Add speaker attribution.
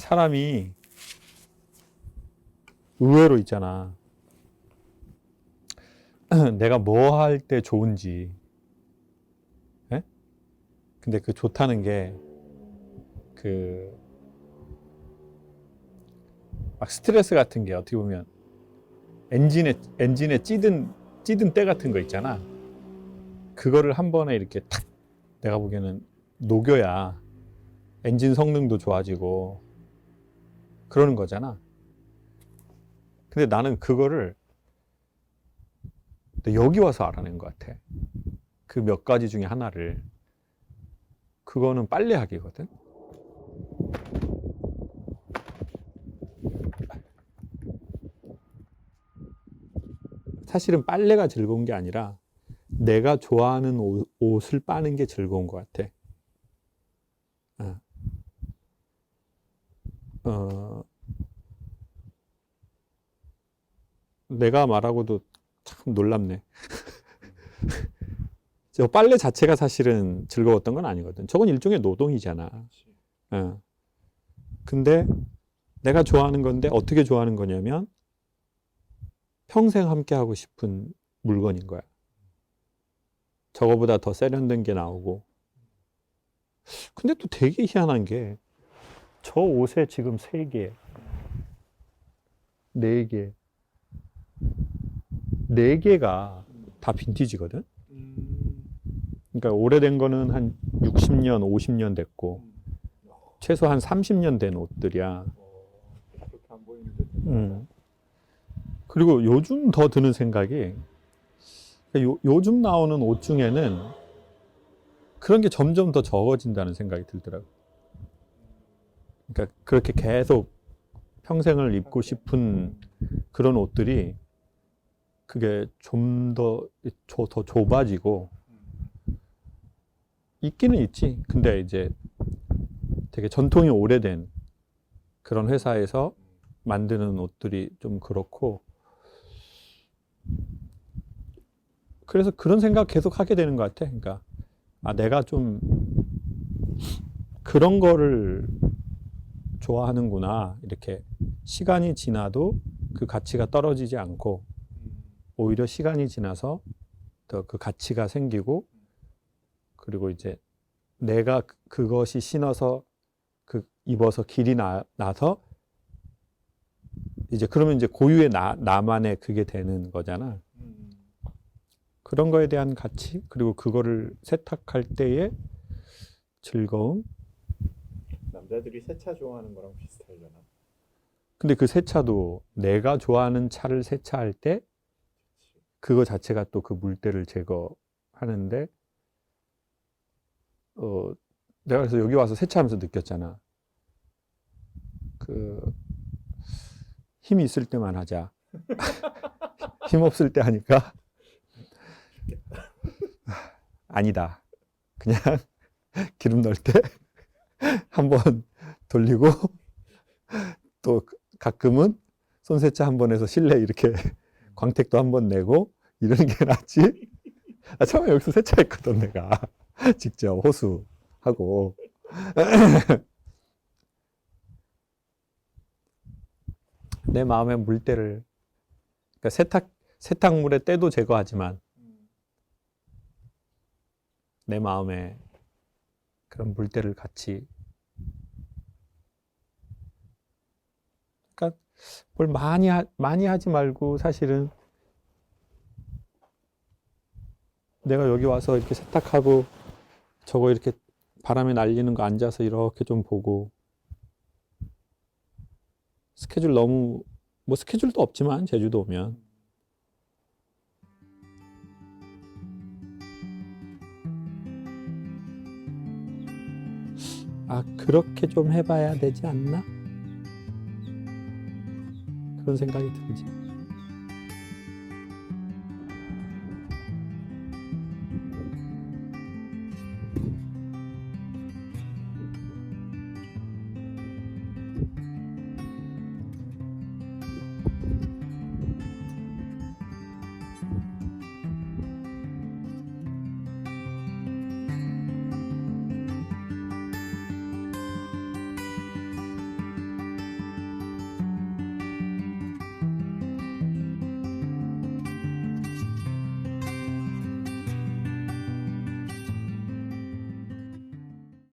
Speaker 1: 사람이 의외로 있잖아. 내가 뭐 할 때 좋은지. 예? 근데 그 좋다는 게, 그, 막 스트레스 같은 게 어떻게 보면 엔진에, 엔진에 찌든, 찌든 때 같은 거 있잖아. 그거를 한 번에 이렇게 탁, 내가 보기에는 녹여야 엔진 성능도 좋아지고 그러는 거잖아. 근데 나는 그거를 여기 와서 알아낸 것 같아. 그 몇 가지 중에 하나를. 그거는 빨래하기거든. 사실은 빨래가 즐거운 게 아니라 내가 좋아하는 옷, 옷을 빠는 게 즐거운 것 같아. 어. 어, 내가 말하고도 참 놀랍네. 저 빨래 자체가 사실은 즐거웠던 건 아니거든. 저건 일종의 노동이잖아. 어. 근데 내가 좋아하는 건데 어떻게 좋아하는 거냐면 평생 함께 하고 싶은 물건인 거야. 저거보다 더 세련된 게 나오고. 근데 또 되게 희한한 게 저 옷에 지금 세 개, 네 개, 네 개가 다 빈티지거든. 그러니까 오래된 거는 한 60년, 50년 됐고 최소 한 30년 된 옷들이야. 음. 그리고 요즘 더 드는 생각이 요, 요즘 나오는 옷 중에는 그런 게 점점 더 적어진다는 생각이 들더라고. 그러니까 그렇게 계속 평생을 입고 싶은 그런 옷들이 그게 좀 더 더 좁아지고 있기는 있지. 근데 이제 되게 전통이 오래된 그런 회사에서 만드는 옷들이 좀 그렇고 그래서 그런 생각 계속 하게 되는 것 같아. 그러니까 아 내가 좀 그런 거를 좋아하는구나. 이렇게 시간이 지나도 그 가치가 떨어지지 않고 오히려 시간이 지나서 더 그 가치가 생기고 그리고 이제 내가 그- 그것이 신어서 그 입어서 길이 나, 나서 이제 그러면 이제 고유의 나, 나만의 그게 되는 거잖아. 그런 거에 대한 가치 그리고 그거를 세탁할 때의 즐거움.
Speaker 2: 남자들이 새차 좋아하는 거랑 비슷하려나?
Speaker 1: 근데 그 세차도 내가 좋아하는 차를 세차할 때 그거 자체가 또 그 물때를 제거하는데 어 내가 그래서 여기 와서 세차하면서 느꼈잖아. 그 힘이 있을 때만 하자. 힘 없을 때 하니까 아니다. 그냥 기름 넣을 때 한번 돌리고 또 가끔은 손세차 한 번 해서 실내 이렇게 광택도 한 번 내고 이러는 게 낫지. 아, 처음에 여기서 세차했거든 내가. 직접 호수하고. 내 마음의 물때를 그러니까 세탁 세탁물의 때도 제거하지만 내 마음에 그런 물때를 같이. 그러니까 뭘 많이 하, 많이 하지 말고 사실은 내가 여기 와서 이렇게 세탁하고 저거 이렇게 바람에 날리는 거 앉아서 이렇게 좀 보고 스케줄 너무 뭐 스케줄도 없지만 제주도 오면 아 그렇게 좀 해봐야 되지 않나? 그런 생각이 들지.